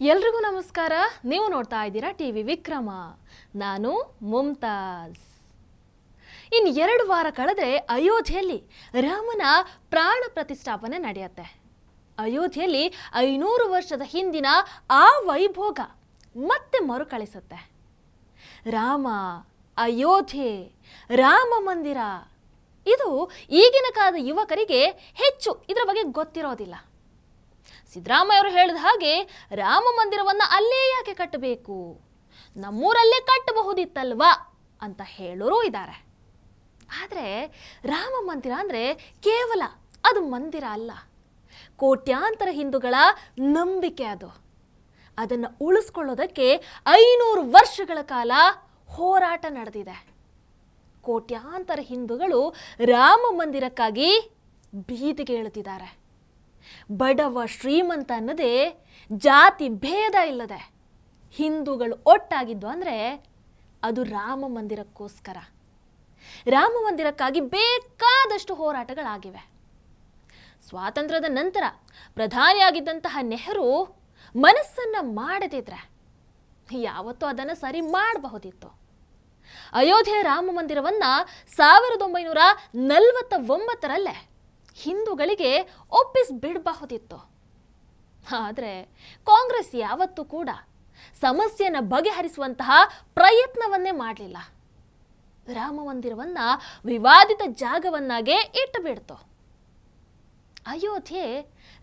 ಎಲ್ರಿಗೂ ನಮಸ್ಕಾರ. ನೀವು ನೋಡ್ತಾ ಇದ್ದೀರಾ ಟಿ ವಿ ವಿಕ್ರಮ. ನಾನು ಮುಮ್ತಾಜ್ ಇನ್ನು ಎರಡು ವಾರ ಕಳೆದ್ರೆ ಅಯೋಧ್ಯೆಯಲ್ಲಿ ರಾಮನ ಪ್ರಾಣ ಪ್ರತಿಷ್ಠಾಪನೆ ನಡೆಯುತ್ತೆ. ಅಯೋಧ್ಯೆಯಲ್ಲಿ ಐನೂರು ವರ್ಷದ ಹಿಂದಿನ ಆ ವೈಭೋಗ ಮತ್ತೆ ಮರುಕಳಿಸುತ್ತೆ. ರಾಮ, ಅಯೋಧ್ಯೆ, ರಾಮ ಮಂದಿರ. ಇದು ಈಗಿನ ಕಾಲದ ಯುವಕರಿಗೆ ಹೆಚ್ಚು ಇದರ ಬಗ್ಗೆ ಗೊತ್ತಿರೋದಿಲ್ಲ. ಸಿದ್ದರಾಮಯ್ಯ ಹೇಳಿದ ಹಾಗೆ ರಾಮ ಮಂದಿರವನ್ನು ಅಲ್ಲೇ ಯಾಕೆ ಕಟ್ಟಬೇಕು? ನಮ್ಮೂರಲ್ಲೇ ಕಟ್ಟಬಹುದಿತ್ತಲ್ವಾ? ಅಂತ ಹೇಳೋರು ಇದ್ದಾರೆ. ಆದರೆ ರಾಮ ಮಂದಿರ ಅಂದರೆ ಕೇವಲ ಅದು ಮಂದಿರ ಅಲ್ಲ. ಕೋಟ್ಯಾಂತರ ಹಿಂದೂಗಳ ನಂಬಿಕೆ ಅದು. ಅದನ್ನು ಉಳಿಸ್ಕೊಳ್ಳೋದಕ್ಕೆ ಐನೂರು ವರ್ಷಗಳ ಕಾಲ ಹೋರಾಟ ನಡೆದಿದೆ. ಕೋಟ್ಯಾಂತರ ಹಿಂದೂಗಳು ರಾಮ ಮಂದಿರಕ್ಕಾಗಿ ಬೀದಿಗೆ ಇಳಿದಿದ್ದಾರೆ. ಬಡವ ಶ್ರೀಮಂತ ಅನ್ನದೇ ಜಾತಿ ಭೇದ ಇಲ್ಲದೆ ಹಿಂದೂಗಳು ಒಟ್ಟಾಗಿದ್ದು ಅಂದರೆ ಅದು ರಾಮ ಮಂದಿರಕ್ಕೋಸ್ಕರ. ರಾಮ ಮಂದಿರಕ್ಕಾಗಿ ಬೇಕಾದಷ್ಟು ಹೋರಾಟಗಳಾಗಿವೆ. ಸ್ವಾತಂತ್ರ್ಯದ ನಂತರ ಪ್ರಧಾನಿಯಾಗಿದ್ದಂತಹ ನೆಹರು ಮನಸ್ಸನ್ನ ಮಾಡದಿದ್ರೆ ಯಾವತ್ತೂ ಅದನ್ನು ಸರಿ ಮಾಡಬಹುದಿತ್ತು. ಅಯೋಧ್ಯೆ ರಾಮ ಮಂದಿರವನ್ನು ಸಾವಿರದ ಒಂಬೈನೂರ ನಲವತ್ತ ಒಂಬತ್ತರಲ್ಲೇ ಹಿಂದೂಗಳಿಗೆ ಒಪ್ಪಿಸ್ಬಿಡಬಹುದಿತ್ತು ಆದರೆ ಕಾಂಗ್ರೆಸ್ ಯಾವತ್ತೂ ಕೂಡ ಸಮಸ್ಯೆಯನ್ನು ಬಗೆಹರಿಸುವಂತಹ ಪ್ರಯತ್ನವನ್ನೇ ಮಾಡಲಿಲ್ಲ. ರಾಮ ಮಂದಿರವನ್ನು ವಿವಾದಿತ ಜಾಗವನ್ನಾಗೆ ಇಟ್ಟುಬಿಡ್ತು ಅಯೋಧ್ಯೆ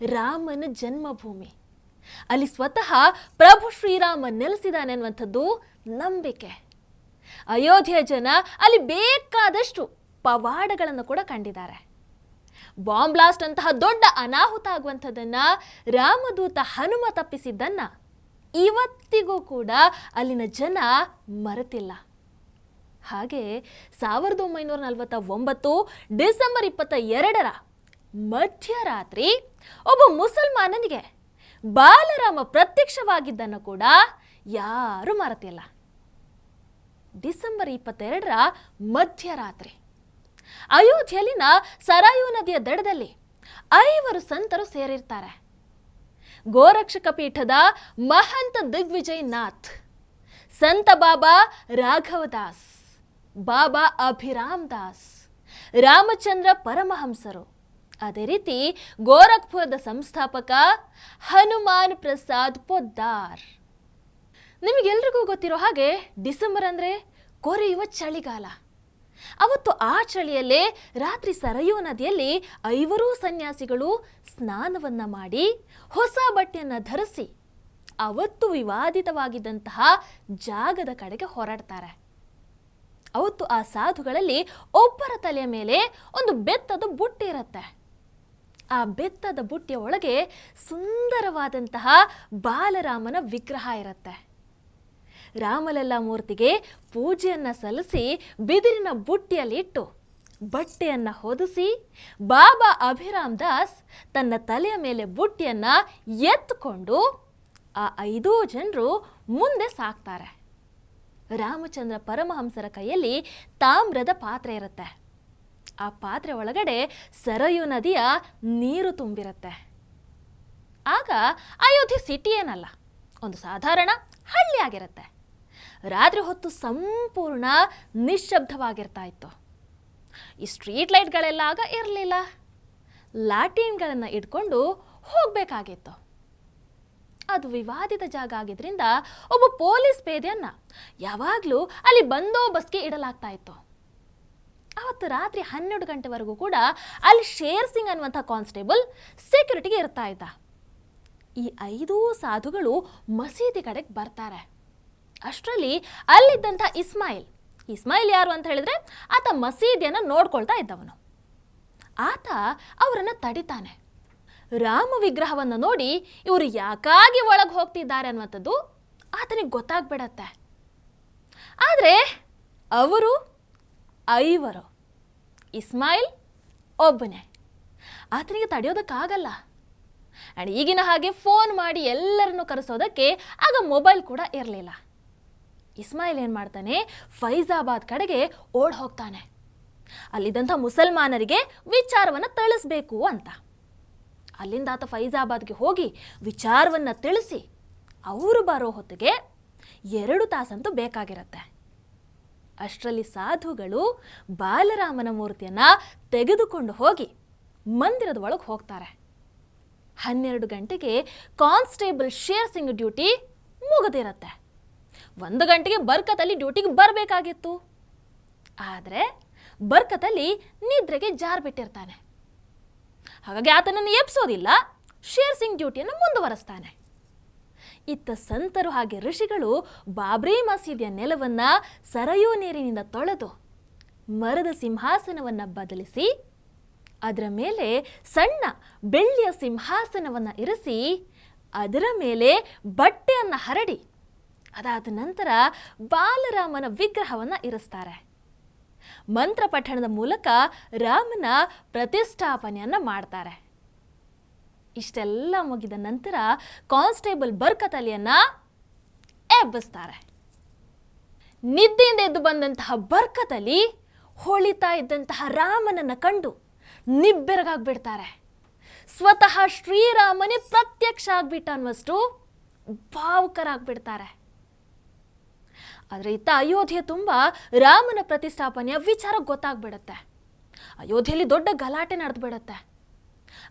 ರಾಮನ ಜನ್ಮಭೂಮಿ. ಅಲ್ಲಿ ಸ್ವತಃ ಪ್ರಭು ಶ್ರೀರಾಮ ನೆಲೆಸಿದಾನೆ ಅನ್ನುವಂಥದ್ದು ನಂಬಿಕೆ. ಅಯೋಧ್ಯೆಯ ಜನ ಅಲ್ಲಿ ಬೇಕಾದಷ್ಟು ಪವಾಡಗಳನ್ನು ಕೂಡ ಕಂಡಿದ್ದಾರೆ. ಬಾಂಬ್ ಬ್ಲಾಸ್ಟ್ ಅಂತಹ ದೊಡ್ಡ ಅನಾಹುತ ಆಗುವಂಥದ್ದನ್ನ ರಾಮದೂತ ಹನುಮ ತಪ್ಪಿಸಿದ್ದನ್ನ ಇವತ್ತಿಗೂ ಕೂಡ ಅಲ್ಲಿನ ಜನ ಮರೆತಿಲ್ಲ. ಹಾಗೆ ಸಾವಿರದ ಒಂಬೈನೂರ ನಲವತ್ತ ಒಂಬತ್ತು ಡಿಸೆಂಬರ್ ಇಪ್ಪತ್ತ ಎರಡರ ಮಧ್ಯರಾತ್ರಿ ಒಬ್ಬ ಮುಸಲ್ಮಾನನಿಗೆ ಬಾಲರಾಮ ಪ್ರತ್ಯಕ್ಷವಾಗಿದ್ದನ್ನು ಕೂಡ ಯಾರೂ ಮರೆತಿಲ್ಲ. ಡಿಸೆಂಬರ್ ಇಪ್ಪತ್ತೆರಡರ ಮಧ್ಯರಾತ್ರಿ. ಅಯೋಧ್ಯೆಯಲ್ಲಿನ ಸರಾಯು ನದಿಯ ದಡದಲ್ಲಿ ಐವರು ಸಂತರು ಸೇರಿರ್ತಾರೆ. ಗೋರಕ್ಷಕ ಪೀಠದ ಮಹಂತ ದಿಗ್ವಿಜಯ್ ನಾಥ್ ಸಂತ ಬಾಬಾ ರಾಘವದಾಸ್, ಬಾಬಾ ಅಭಿರಾಮ್ ದಾಸ್ ರಾಮಚಂದ್ರ ಪರಮಹಂಸರು. ಅದೇ ರೀತಿ ಗೋರಖ್ಪುರದ ಸಂಸ್ಥಾಪಕ ಹನುಮಾನ್ ಪ್ರಸಾದ್ ಪೊದ್ದಾರ್. ನಿಮಗೆಲ್ರಿಗೂ ಗೊತ್ತಿರೋ ಹಾಗೆ ಡಿಸೆಂಬರ್ ಅಂದರೆ ಕೊರೆಯುವ ಚಳಿಗಾಲ. ಅವತ್ತು ಆ ಚಳಿಯಲ್ಲೇ ರಾತ್ರಿ ಸರಯೂ ನದಿಯಲ್ಲಿ ಐವರೂ ಸನ್ಯಾಸಿಗಳು ಸ್ನಾನವನ್ನ ಮಾಡಿ ಹೊಸ ಬಟ್ಟೆಯನ್ನು ಧರಿಸಿ ಅವತ್ತು ವಿವಾದಿತವಾಗಿದ್ದಂತಹ ಜಾಗದ ಕಡೆಗೆ ಹೊರಡ್ತಾರೆ. ಅವತ್ತು ಆ ಸಾಧುಗಳಲ್ಲಿ ಒಬ್ಬರ ತಲೆಯ ಮೇಲೆ ಒಂದು ಬೆತ್ತದ ಬುಟ್ಟಿ ಇರುತ್ತೆ. ಆ ಬೆತ್ತದ ಬುಟ್ಟಿಯ ಒಳಗೆ ಸುಂದರವಾದಂತಹ ಬಾಲರಾಮನ ವಿಗ್ರಹ ಇರುತ್ತೆ. ರಾಮಲಲ್ಲಾ ಮೂರ್ತಿಗೆ ಪೂಜೆಯನ್ನು ಸಲ್ಲಿಸಿ ಬಿದಿರಿನ ಬುಟ್ಟಿಯಲ್ಲಿಟ್ಟು ಬಟ್ಟೆಯನ್ನ ಹೊದಿಸಿ ಬಾಬಾ ಅಭಿರಾಮ್ ದಾಸ್ ತನ್ನ ತಲೆಯ ಮೇಲೆ ಬುಟ್ಟಿಯನ್ನು ಎತ್ತುಕೊಂಡು ಆ ಐದೂ ಜನರು ಮುಂದೆ ಸಾಕ್ತಾರೆ. ರಾಮಚಂದ್ರ ಪರಮಹಂಸರ ಕೈಯಲ್ಲಿ ತಾಮ್ರದ ಪಾತ್ರೆ ಇರುತ್ತೆ. ಆ ಪಾತ್ರೆ ಒಳಗಡೆ ಸರಯು ನದಿಯ ನೀರು ತುಂಬಿರುತ್ತೆ. ಆಗ ಅಯೋಧ್ಯೆ ಸಿಟಿ ಏನಲ್ಲ ಒಂದು ಸಾಧಾರಣ ಹಳ್ಳಿ ಆಗಿರುತ್ತೆ ರಾತ್ರಿ ಹೊತ್ತು ಸಂಪೂರ್ಣ ನಿಶ್ಶಬ್ದವಾಗಿರ್ತಾ ಇತ್ತು ಈ ಸ್ಟ್ರೀಟ್ ಲೈಟ್ಗಳೆಲ್ಲ ಆಗ ಇರಲಿಲ್ಲ. ಲ್ಯಾಟಿನ್ಗಳನ್ನು ಇಟ್ಕೊಂಡು ಹೋಗಬೇಕಾಗಿತ್ತು. ಅದು ವಿವಾದಿತ ಜಾಗ ಆಗಿದ್ರಿಂದ ಒಬ್ಬ ಪೊಲೀಸ್ ಪೇದೆಯನ್ನು ಯಾವಾಗಲೂ ಅಲ್ಲಿ ಬಂದೋಬಸ್ತ್ಗೆ ಇಡಲಾಗ್ತಾ ಇತ್ತು ಅವತ್ತು ರಾತ್ರಿ ಹನ್ನೆರಡು ಗಂಟೆವರೆಗೂ ಕೂಡ ಅಲ್ಲಿ ಶೇರ್ ಸಿಂಗ್ ಅನ್ನುವಂಥ ಕಾನ್ಸ್ಟೇಬಲ್ ಸೆಕ್ಯೂರಿಟಿಗೆ ಇರ್ತಾ ಇದ್ದ ಈ ಐದೂ ಸಾಧುಗಳು ಮಸೀದಿ ಕಡೆಗೆ ಬರ್ತಾರೆ. ಅಷ್ಟರಲ್ಲಿ ಅಲ್ಲಿದ್ದಂಥ ಇಸ್ಮಾಯಿಲ್. ಇಸ್ಮಾಯಿಲ್ ಯಾರು ಅಂತ ಹೇಳಿದ್ರೆ ಆತ ಮಸೀದಿಯನ್ನು ನೋಡ್ಕೊಳ್ತಾ ಇದ್ದವನು. ಆತ ಅವರನ್ನು ತಡಿತಾನೆ. ರಾಮ ವಿಗ್ರಹವನ್ನು ನೋಡಿ ಇವರು ಯಾಕಾಗಿ ಒಳಗೆ ಹೋಗ್ತಿದ್ದಾರೆ ಅನ್ನುವಂಥದ್ದು ಆತನಿಗೆ ಗೊತ್ತಾಗ್ಬಿಡತ್ತೆ. ಆದರೆ ಅವರು ಐವರು. ಇಸ್ಮಾಯಿಲ್ ಒಬ್ಬನೇ. ಆತನಿಗೆ ತಡೆಯೋದಕ್ಕಾಗಲ್ಲ. ಆ್ಯಂಡ್ ಈಗಿನ ಹಾಗೆ ಫೋನ್ ಮಾಡಿ ಎಲ್ಲರನ್ನು ಕರೆಸೋದಕ್ಕೆ ಆಗ ಮೊಬೈಲ್ ಕೂಡ ಇರಲಿಲ್ಲ. ಇಸ್ಮಾಯಿಲ್ ಏನು ಮಾಡ್ತಾನೆ? ಫೈಜಾಬಾದ್ ಕಡೆಗೆ ಓಡ್ ಹೋಗ್ತಾನೆ. ಅಲ್ಲಿದ್ದಂಥ ಮುಸಲ್ಮಾನರಿಗೆ ವಿಚಾರವನ್ನು ತಿಳಿಸ್ಬೇಕು ಅಂತ. ಅಲ್ಲಿಂದ ಆತ ಫೈಜಾಬಾದ್ಗೆ ಹೋಗಿ ವಿಚಾರವನ್ನು ತಿಳಿಸಿ ಅವರು ಬರೋ ಹೊತ್ತಿಗೆ ಎರಡು ತಾಸಂತೂ ಬೇಕಾಗಿರತ್ತೆ. ಅಷ್ಟರಲ್ಲಿ ಸಾಧುಗಳು ಬಾಲರಾಮನ ಮೂರ್ತಿಯನ್ನು ತೆಗೆದುಕೊಂಡು ಹೋಗಿ ಮಂದಿರದ ಒಳಗೆ ಹೋಗ್ತಾರೆ. ಹನ್ನೆರಡು ಗಂಟೆಗೆ ಕಾನ್ಸ್ಟೇಬಲ್ ಶೇರ್ ಸಿಂಗ್ ಡ್ಯೂಟಿ ಮುಗಿದಿರತ್ತೆ. ಒಂದು ಗಂಟೆಗೆ ಬರ್ಕತಲ್ಲಿ ಡ್ಯೂಟಿಗೆ ಬರಬೇಕಾಗಿತ್ತು. ಆದರೆ ಬರ್ಕತಲ್ಲಿ ನಿದ್ರೆಗೆ ಜಾರ್ ಬಿಟ್ಟಿರ್ತಾನೆ. ಹಾಗಾಗಿ ಆತನನ್ನು ಎಬ್ಸೋದಿಲ್ಲ, ಶೇರ್ ಸಿಂಗ್ ಡ್ಯೂಟಿಯನ್ನು ಮುಂದುವರೆಸ್ತಾನೆ. ಇತ್ತ ಸಂತರು ಹಾಗೆ ಋಷಿಗಳು ಬಾಬ್ರಿ ಮಸೀದಿಯ ನೆಲವನ್ನ ಸರಯೂ ನೀರಿನಿಂದ ತೊಳೆದು ಮರದ ಸಿಂಹಾಸನವನ್ನ ಬದಲಿಸಿ, ಅದರ ಮೇಲೆ ಸಣ್ಣ ಬೆಳ್ಳಿಯ ಸಿಂಹಾಸನವನ್ನು ಇರಿಸಿ, ಅದರ ಮೇಲೆ ಬಟ್ಟೆಯನ್ನು ಹರಡಿ ಅದಾದ ನಂತರ ಬಾಲರಾಮನ ವಿಗ್ರಹವನ್ನ ಇರಿಸ್ತಾರೆ. ಮಂತ್ರ ಪಠಣದ ಮೂಲಕ ರಾಮನ ಪ್ರತಿಷ್ಠಾಪನೆಯನ್ನ ಮಾಡ್ತಾರೆ. ಇಷ್ಟೆಲ್ಲ ಮುಗಿದ ನಂತರ ಕಾನ್ಸ್ಟೇಬಲ್ ಬರ್ಕತಲಿಯನ್ನ ಎಬ್ಬಿಸ್ತಾರೆ. ನಿದ್ದೆಯಿಂದ ಎದ್ದು ಬಂದಂತಹ ಬರ್ಕತಲಿ ಹೊಳಿತಾ ಇದ್ದಂತಹ ರಾಮನನ್ನು ಕಂಡು ನಿಬ್ಬೆರಗಾಗ್ಬಿಡ್ತಾರೆ. ಸ್ವತಃ ಶ್ರೀರಾಮನೇ ಪ್ರತ್ಯಕ್ಷ ಆಗ್ಬಿಟ್ಟ ಅನ್ನುವಷ್ಟು ಭಾವುಕರಾಗ್ಬಿಡ್ತಾರೆ. ಆದರೆ ಇತ್ತ ಅಯೋಧ್ಯೆ ತುಂಬ ರಾಮನ ಪ್ರತಿಷ್ಠಾಪನೆಯ ವಿಚಾರ ಗೊತ್ತಾಗ್ಬಿಡತ್ತೆ. ಅಯೋಧ್ಯೆಯಲ್ಲಿ ದೊಡ್ಡ ಗಲಾಟೆ ನಡೆದ್ಬಿಡತ್ತೆ.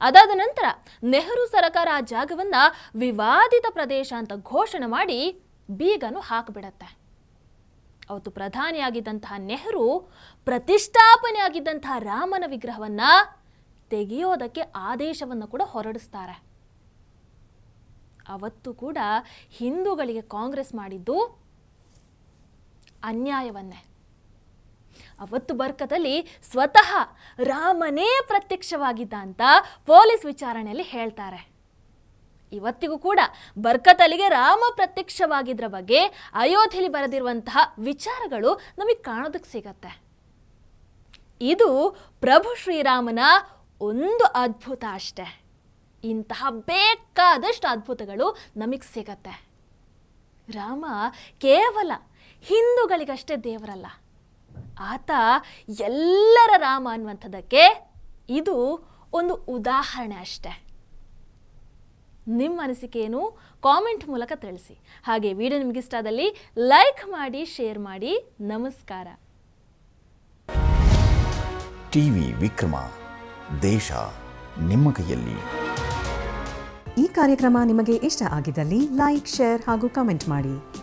ಅದಾದ ನಂತರ ನೆಹರು ಸರಕಾರ ಆ ಜಾಗವನ್ನ ವಿವಾದಿತ ಪ್ರದೇಶ ಅಂತ ಘೋಷಣೆ ಮಾಡಿ ಬೀಗನು ಹಾಕಿಬಿಡತ್ತೆ. ಅವತ್ತು ಪ್ರಧಾನಿಯಾಗಿದ್ದಂತಹ ನೆಹರು ಪ್ರತಿಷ್ಠಾಪನೆ ಆಗಿದ್ದಂತಹ ರಾಮನ ವಿಗ್ರಹವನ್ನ ತೆಗೆಯೋದಕ್ಕೆ ಆದೇಶವನ್ನು ಕೂಡ ಹೊರಡಿಸ್ತಾರೆ. ಅವತ್ತು ಕೂಡ ಹಿಂದೂಗಳಿಗೆ ಕಾಂಗ್ರೆಸ್ ಮಾಡಿದ್ದು ಅನ್ಯಾಯವನ್ನೇ. ಅವತ್ತು ಬರ್ಕದಲ್ಲಿ ಸ್ವತಃ ರಾಮನೇ ಪ್ರತ್ಯಕ್ಷವಾಗಿದ್ದ ಅಂತ ಪೊಲೀಸ್ ವಿಚಾರಣೆಯಲ್ಲಿ ಹೇಳ್ತಾರೆ. ಇವತ್ತಿಗೂ ಕೂಡ ಬರ್ಕತಲಿಗೆ ರಾಮ ಪ್ರತ್ಯಕ್ಷವಾಗಿದ್ದರ ಬಗ್ಗೆ ಅಯೋಧ್ಯೆಯಲ್ಲಿ ಬರೆದಿರುವಂತಹ ವಿಚಾರಗಳು ನಮಗೆ ಕಾಣೋದಕ್ಕೆ ಸಿಗತ್ತೆ. ಇದು ಪ್ರಭು ಶ್ರೀರಾಮನ ಒಂದು ಅದ್ಭುತ ಅಷ್ಟೆ. ಇಂತಹ ಬೇಕಾದಷ್ಟು ಅದ್ಭುತಗಳು ನಮಗೆ ಸಿಗತ್ತೆ. ರಾಮ ಕೇವಲ ಹಿಂದೂಗಳಿಗಷ್ಟೇ ದೇವರಲ್ಲ. ಆತ ಎಲ್ಲರ ರಾಮ ಅನ್ನುವಂಥದ್ದಕ್ಕೆ ಇದು ಒಂದು ಉದಾಹರಣೆ ಅಷ್ಟೆ. ನಿಮ್ಮ ಅನಿಸಿಕೆಯನ್ನು ಕಾಮೆಂಟ್ ಮೂಲಕ ತಿಳಿಸಿ. ಹಾಗೆ ವಿಡಿಯೋ ನಿಮಗೆ ಇಷ್ಟ ಆದಲ್ಲಿ ಲೈಕ್ ಮಾಡಿ ಶೇರ್ ಮಾಡಿ. ನಮಸ್ಕಾರ. ಟಿವಿ ವಿಕ್ರಮ ದೇಶ ನಿಮ್ಮ ಕೈಯಲ್ಲಿ. ಈ ಕಾರ್ಯಕ್ರಮ ನಿಮಗೆ ಇಷ್ಟ ಆಗಿದ್ದಲ್ಲಿ ಲೈಕ್ ಶೇರ್ ಹಾಗೂ ಕಾಮೆಂಟ್ ಮಾಡಿ.